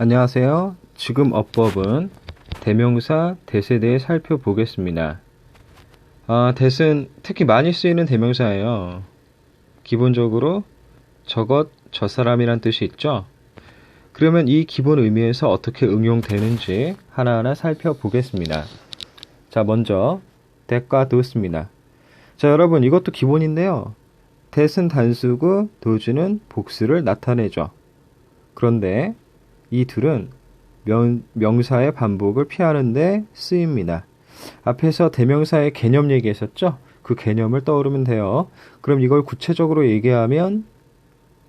안녕하세요. 지금 어법은 대명사 대세 대해 살펴보겠습니다. 아, 대은 특히 많이 쓰이는 대명사예요. 기본적으로 저것, 저 사람이란 뜻이 있죠? 그러면 이 기본 의미에서 어떻게 응용되는지 하나하나 살펴보겠습니다. 자, 먼저 대과 도스입니다. 자, 여러분 이것도 기본인데요. 대은 단수고 도주는 복수를 나타내죠. 그런데 이 둘은 명, 명사의 반복을 피하는데 쓰입니다. 앞에서 대명사의 개념 얘기했었죠? 그 개념을 떠오르면 돼요. 그럼 이걸 구체적으로 얘기하면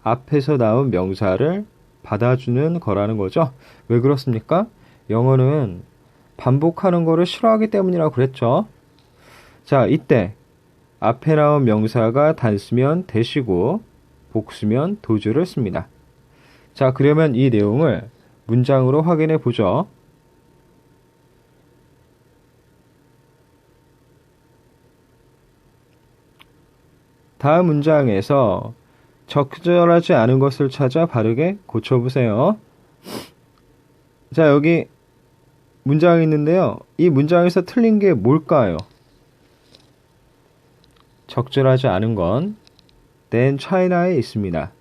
앞에서 나온 명사를 받아주는 거라는 거죠. 왜 그렇습니까? 영어는 반복하는 거를 싫어하기 때문이라고 그랬죠. 자, 이때 앞에 나온 명사가 단수면 대시고 복수면 도주를 씁니다. 자, 그러면 이 내용을 문장으로 확인해 보죠. 다음 문장에서 적절하지 않은 것을 찾아 바르게 고쳐보세요. 자, 여기 문장이 있는데요. 이 문장에서 틀린 게 뭘까요? 적절하지 않은 건 then China에 있습니다.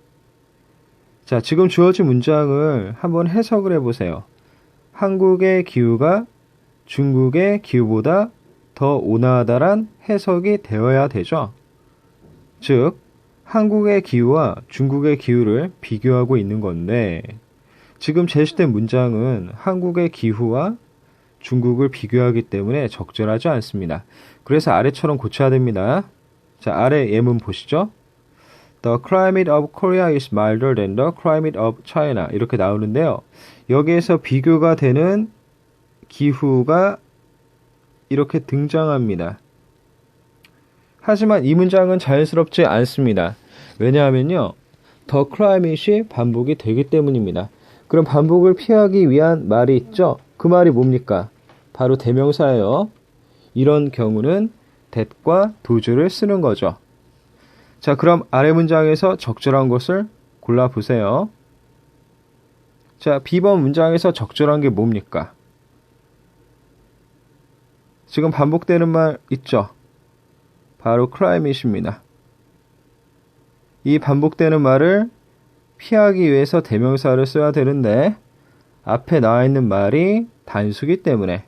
자, 지금 주어진 문장을 한번 해석을 해보세요. 한국의 기후가 중국의 기후보다 더 온화하다란 해석이 되어야 되죠. 즉, 한국의 기후와 중국의 기후를 비교하고 있는 건데, 지금 제시된 문장은 한국의 기후와 중국을 비교하기 때문에 적절하지 않습니다. 그래서 아래처럼 고쳐야 됩니다. 자, 아래 예문 보시죠. The climate of Korea is milder than the climate of China. 이렇게 나오는데요. 여기에서 비교가 되는 기후가 이렇게 등장합니다. 하지만 이 문장은 자연스럽지 않습니다. 왜냐하면요. 더 클라이밋이 반복이 되기 때문입니다. 그럼 반복을 피하기 위한 말이 있죠? 그 말이 뭡니까? 바로 대명사예요. 이런 경우는 that과 do를 쓰는 거죠. 자, 그럼 아래 문장에서 적절한 것을 골라보세요. 자, B번 문장에서 적절한 게 뭡니까? 지금 반복되는 말 있죠? 바로 climate입니다. 이 반복되는 말을 피하기 위해서 대명사를 써야 되는데 앞에 나와 있는 말이 단수기 때문에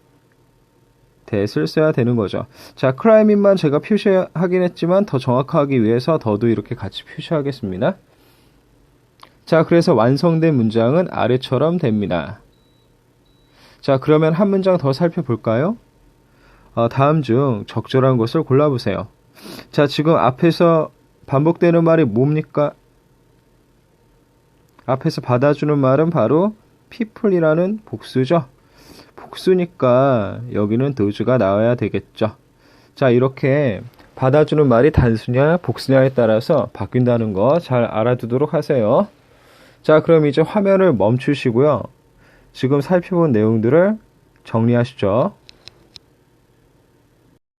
that을 써야 되는 거죠. 자, 클라이밋만 제가 표시하긴 했지만 더 정확하기 위해서 더도 이렇게 같이 표시하겠습니다. 자, 그래서 완성된 문장은 아래처럼 됩니다. 자, 그러면 한 문장 더 살펴볼까요? 어, 다음 중 적절한 것을 골라보세요. 자, 지금 앞에서 반복되는 말이 뭡니까? 앞에서 받아주는 말은 바로 people이라는 복수죠. 복수니까 여기는 도주가 나와야 되겠죠. 자, 이렇게 받아주는 말이 단수냐 복수냐에 따라서 바뀐다는 거 잘 알아두도록 하세요. 자, 그럼 이제 화면을 멈추시고요. 지금 살펴본 내용들을 정리하시죠.